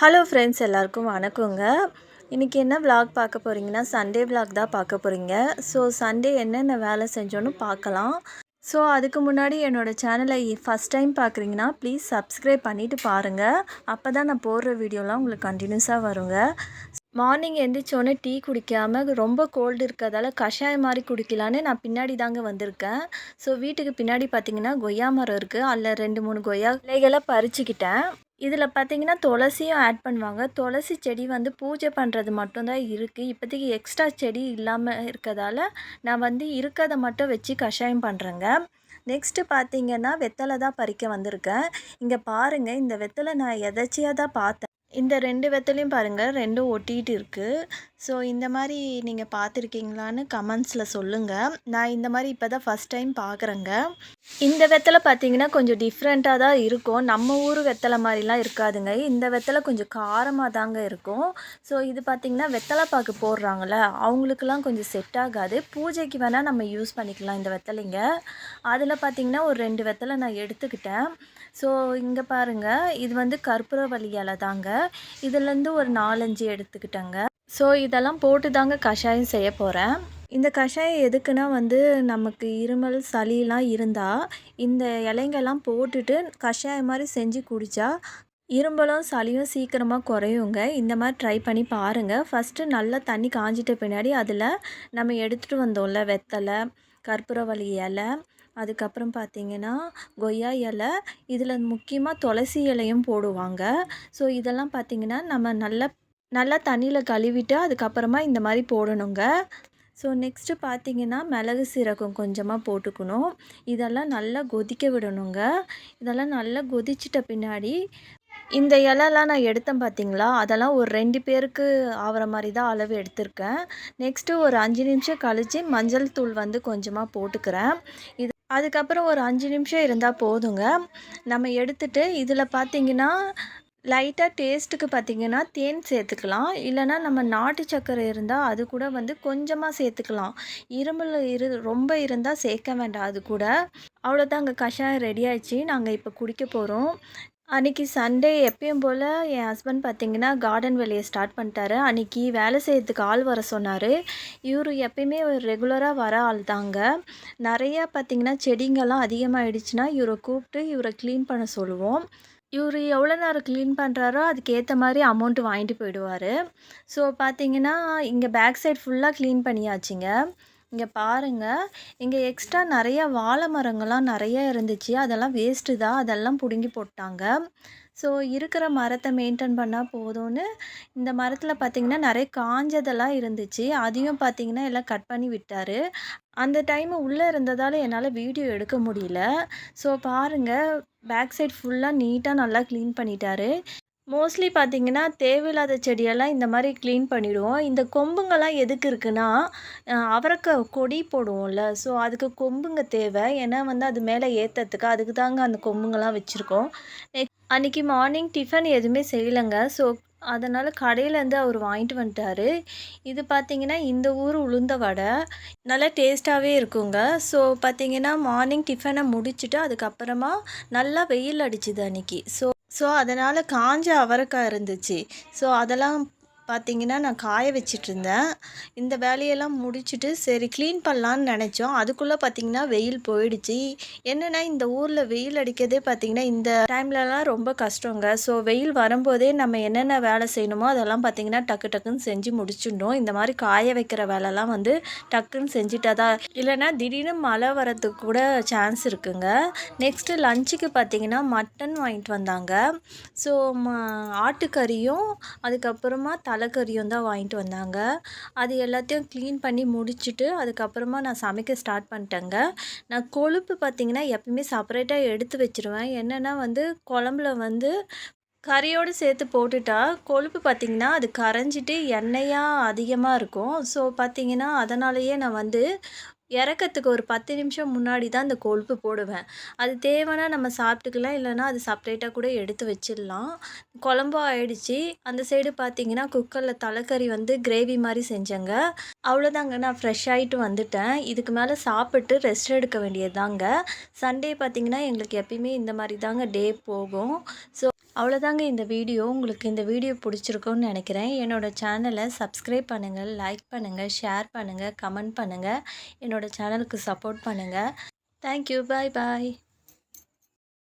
Hello friends எல்லாருக்கும் வணக்கங்க. இன்றைக்கி என்ன vlog பார்க்க போகிறீங்கன்னா சண்டே vlog தான் பார்க்க போகிறீங்க ஸோ சண்டே என்னென்ன வேலை செஞ்சோன்னு பார்க்கலாம். ஸோ அதுக்கு முன்னாடி என்னோடய சேனலை ஃபஸ்ட் டைம் பார்க்குறீங்கன்னா ப்ளீஸ் சப்ஸ்கிரைப் பண்ணிவிட்டு பாருங்கள் அப்போ தான் நான் போடுற வீடியோலாம் உங்களுக்கு கண்டினியூஸாக வருங்க. மார்னிங் எந்திரிச்சோடனே டீ குடிக்காமல் ரொம்ப கோல்டு இருக்கிறதால கஷாயம் மாதிரி குடிக்கலான்னு நான் பின்னாடி தாங்க வந்திருக்கேன். ஸோ வீட்டுக்கு பின்னாடி பார்த்தீங்கன்னா கொய்யா மரம் இருக்குது அதில் ரெண்டு மூணு கொய்யா இலைகளை பறிச்சுக்கிட்டேன். இதில் பார்த்தீங்கன்னா துளசியும் ஆட் பண்ணுவாங்க. துளசி செடி வந்து பூஜை பண்ணுறது மட்டும்தான் இருக்குது இப்போதைக்கு எக்ஸ்ட்ரா செடி இல்லாமல் இருக்கிறதால நான் வந்து இருக்கிறத மட்டும் வச்சு கஷாயம் பண்ணுறேங்க. நெக்ஸ்ட்டு பார்த்தீங்கன்னா வெத்தலை தான் பறிக்க வந்திருக்கேன். இங்கே பாருங்கள் இந்த வெத்தலை நான் எதாச்சியாக தான் பார்த்தேன். இந்த ரெண்டு விதத்துலையும் பாருங்கள் ரெண்டும் ஒட்டிகிட்டு இருக்குது ஸோ இந்த மாதிரி நீங்கள் பார்த்துருக்கீங்களான்னு கமெண்ட்ஸில் சொல்லுங்கள் நான் இந்த மாதிரி இப்போ தான் ஃபஸ்ட் டைம் பார்க்குறேங்க இந்த வெத்தலை பார்த்தீங்கன்னா கொஞ்சம் டிஃப்ரெண்ட்டாக தான் இருக்கும். நம்ம ஊர் வெத்தலை மாதிரிலாம் இருக்காதுங்க. இந்த வெத்தலை கொஞ்சம் காரமாக தாங்க இருக்கும். ஸோ இது பார்த்திங்கன்னா வெத்தலை பாக்கு போடுறாங்கள அவங்களுக்குலாம் கொஞ்சம் செட் ஆகாது. பூஜைக்கு வேணால் நம்ம யூஸ் பண்ணிக்கலாம் இந்த வெத்தலைங்க. அதில் பார்த்திங்கன்னா ஒரு ரெண்டு வெத்தலை நான் எடுத்துக்கிட்டேன். ஸோ இங்கே பாருங்கள் இது வந்து கற்பூரவள்ளி தாங்க. இதுலேருந்து ஒரு நாலஞ்சு எடுத்துக்கிட்டேங்க. ஸோ இதெல்லாம் போட்டு தாங்க கஷாயம் செய்ய போகிறேன் இந்த கஷாயம் எதுக்குன்னா வந்து நமக்கு இருமல் சளியெலாம் இருந்தால் இந்த இலைங்கெல்லாம் போட்டுட்டு கஷாயம் மாதிரி செஞ்சு குடித்தா இரும்பலும் சளியும் சீக்கிரமாக குறையுங்க. இந்த மாதிரி ட்ரை பண்ணி பாருங்கள் ஃபஸ்ட்டு நல்லா தண்ணி காஞ்சிட்ட பின்னாடி அதில் நம்ம எடுத்துகிட்டு வந்தோம்ல வெத்தலை கற்பூரவள்ளி இலை அதுக்கப்புறம் பார்த்தீங்கன்னா கொய்யா இலை இதில் முக்கியமாக துளசி இலையும் போடுவாங்க. ஸோ இதெல்லாம் பார்த்திங்கன்னா நம்ம நல்லா நல்லா தண்ணியில் கழுவிட்டு அதுக்கப்புறமா இந்த மாதிரி போடணுங்க. ஸோ நெக்ஸ்ட்டு பார்த்தீங்கன்னா மிளகு சீரகம் கொஞ்சமாக போட்டுக்கணும். இதெல்லாம் நல்லா கொதிக்க விடணுங்க. இதெல்லாம் நல்லா கொதிச்சிட்ட பின்னாடி இந்த இலலாம் நான் எடுத்தேன் பார்த்தீங்களா? அதெல்லாம் ஒரு ரெண்டு பேருக்கு ஆகிற மாதிரி தான் அளவு எடுத்திருக்கேன். நெக்ஸ்ட்டு ஒரு அஞ்சு நிமிஷம் கழித்து மஞ்சள் தூள் வந்து கொஞ்சமாக போட்டுக்கிறேன். இது அதுக்கப்புறம் ஒரு அஞ்சு நிமிஷம் இருந்தால் போதுங்க. நம்ம எடுத்துட்டு இதில் பார்த்தீங்கன்னா லைட்டாக டேஸ்ட்டுக்கு பார்த்தீங்கன்னா தேன் சேர்த்துக்கலாம். இல்லைனா நம்ம நாட்டு சர்க்கரை இருந்தால் அது கூட வந்து கொஞ்சமாக சேர்த்துக்கலாம். இருமல் இரு ரொம்ப இருந்தால் சேர்க்க வேண்டாம் அது கூட. அவ்வளோதான் அங்கே கஷாயம் ரெடி ஆயிடுச்சு. நாங்கள் இப்போ குடிக்க போகிறோம் அன்றைக்கி சண்டே எப்பயும் போல் என் ஹஸ்பண்ட் பார்த்திங்கன்னா கார்டன் வேலையை ஸ்டார்ட் பண்ணிட்டாரு. அன்றைக்கி வேலை செய்யறதுக்கு ஆள் வர சொன்னார். இவர் எப்பயுமே ஒரு ரெகுலராக வர ஆள் தாங்க. நிறையா பார்த்திங்கன்னா செடிங்கெல்லாம் அதிகமாகிடுச்சுன்னா இவரை கூப்பிட்டு இவரை க்ளீன் பண்ண சொல்லுவோம். இவர் எவ்வளோ நேரம் க்ளீன் பண்ணுறாரோ அதுக்கேற்ற மாதிரி அமௌண்ட்டு வாங்கிட்டு போயிடுவார். ஸோ பார்த்தீங்கன்னா இங்கே பேக் சைட் ஃபுல்லாக க்ளீன் பண்ணியாச்சுங்க. இங்கே பாருங்கள் இங்கே எக்ஸ்ட்ரா நிறைய வாழை மரங்கள்லாம் நிறைய இருந்துச்சு. அதெல்லாம் வேஸ்ட்டு தான். அதெல்லாம் பிடுங்கி போட்டாங்க. ஸோ இருக்கிற மரத்தை மெயின்டைன் பண்ணால் போதும்னு இந்த மரத்தில் பார்த்திங்கன்னா நிறைய காஞ்சதெல்லாம் இருந்துச்சு. அதையும் பார்த்திங்கன்னா எல்லாம் கட் பண்ணி விட்டார். அந்த டைமு உள்ளே இருந்ததால் என்னால் வீடியோ எடுக்க முடியல. ஸோ பாருங்கள் பேக் சைட் ஃபுல்லாக நீட்டாக நல்லா க்ளீன் பண்ணிட்டாரு. மோஸ்ட்லி பார்த்தீங்கன்னா தேவையில்லாத செடியெல்லாம் இந்த மாதிரி க்ளீன் பண்ணிவிடுவோம் இந்த கொம்புங்கெல்லாம் எதுக்கு இருக்குன்னா அவரைக்காய் கொடி போடுவோம்ல. ஸோ அதுக்கு கொம்புங்க தேவை. ஏன்னா வந்து அது மேலே ஏற்றுறதுக்கு அதுக்கு தாங்க அந்த கொம்புங்கெல்லாம் வச்சுருக்கோம். அன்றைக்கி மார்னிங் டிஃபன் எதுவுமே செய்யலைங்க. ஸோ அதனால் கடையிலேருந்து அவர் வாங்கிட்டு வந்துட்டார். இது பார்த்திங்கன்னா இந்த ஊர் உளுந்த வடை. நல்லா டேஸ்ட்டாகவே இருக்குங்க. ஸோ பார்த்திங்கன்னா மார்னிங் டிஃபனை முடிச்சுட்டு அதுக்கப்புறமா நல்லா வெயில் அடிச்சுது அன்றைக்கி ஸோ ஸோ அதனால் காஞ்ச அவரைக்காய் இருந்துச்சு. ஸோ அதெல்லாம் பார்த்தீங்கன்னா நான் காய வச்சிட்ருந்தேன் இந்த வேலையெல்லாம் முடிச்சுட்டு சரி க்ளீன் பண்ணலான்னு நினச்சோம். அதுக்குள்ளே பார்த்தீங்கன்னா வெயில் போயிடுச்சு. என்னென்னா இந்த ஊரில் வெயில் அடிக்கிறதே பார்த்திங்கன்னா இந்த டைம்லலாம் ரொம்ப கஷ்டங்க. ஸோ வெயில் வரும்போதே நம்ம என்னென்ன வேலை செய்யணுமோ அதெல்லாம் பார்த்திங்கன்னா டக்கு டக்குன்னு செஞ்சு முடிச்சிடணும். இந்த மாதிரி காய வைக்கிற வேலைலாம் வந்து டக்குன்னு செஞ்சுட்டா தான். இல்லைன்னா திடீர்னு மழை வரத்துக்கு கூட சான்ஸ் இருக்குங்க. நெக்ஸ்ட்டு லஞ்சுக்கு பார்த்திங்கன்னா மட்டன் வாங்கிட்டு வந்தாங்க. ஸோ ஆட்டுக்கறியும் அதுக்கப்புறமா தலைக்கறியும் தான் வாங்கிட்டு வந்தாங்க. அது எல்லாத்தையும் க்ளீன் பண்ணி முடிச்சுட்டு அதுக்கப்புறமா நான் சமைக்க ஸ்டார்ட் பண்ணிட்டேங்க. நான் கொழுப்பு பார்த்திங்கன்னா எப்பயுமே செப்பரேட்டாக எடுத்து வச்சுருவேன். என்னென்னா வந்து குழம்புல வந்து கறியோடு சேர்த்து போட்டுட்டா கொழுப்பு பார்த்திங்கன்னா அது கரைஞ்சிட்டு எண்ணெயாக அதிகமாக இருக்கும். ஸோ பார்த்திங்கன்னா அதனாலேயே நான் வந்து இறக்கறதுக்கு ஒரு பத்து நிமிஷம் முன்னாடி தான் அந்த கொழுப்பு போடுவேன். அது தேவைன்னா நம்ம சாப்பிட்டுக்கலாம் இல்லைன்னா அது செப்ரேட்டாக கூட எடுத்து வச்சிடலாம். குழம்பும் ஆயிடுச்சு. அந்த சைடு பார்த்தீங்கன்னா குக்கரில் தலைக்கறி வந்து கிரேவி மாதிரி செஞ்சேங்க. அவ்வளோதாங்க நான் ஃப்ரெஷ் ஆகிட்டு வந்துட்டேன். இதுக்கு மேலே சாப்பிட்டு ரெஸ்ட் எடுக்க வேண்டியது தாங்க சண்டே பார்த்திங்கன்னா எங்களுக்கு எப்பயுமே இந்த மாதிரி தாங்க டே போகும். ஸோ அவ்வளோதாங்க இந்த வீடியோ. உங்களுக்கு இந்த வீடியோ பிடிச்சிருக்கும்னு நினைக்கிறேன். என்னோடய சேனலை சப்ஸ்கிரைப் பண்ணுங்கள் லைக் பண்ணுங்கள் ஷேர் பண்ணுங்கள் கமெண்ட் பண்ணுங்கள் என்னோடய சேனலுக்கு சப்போர்ட் பண்ணுங்கள் தேங்க்யூ பாய் பாய்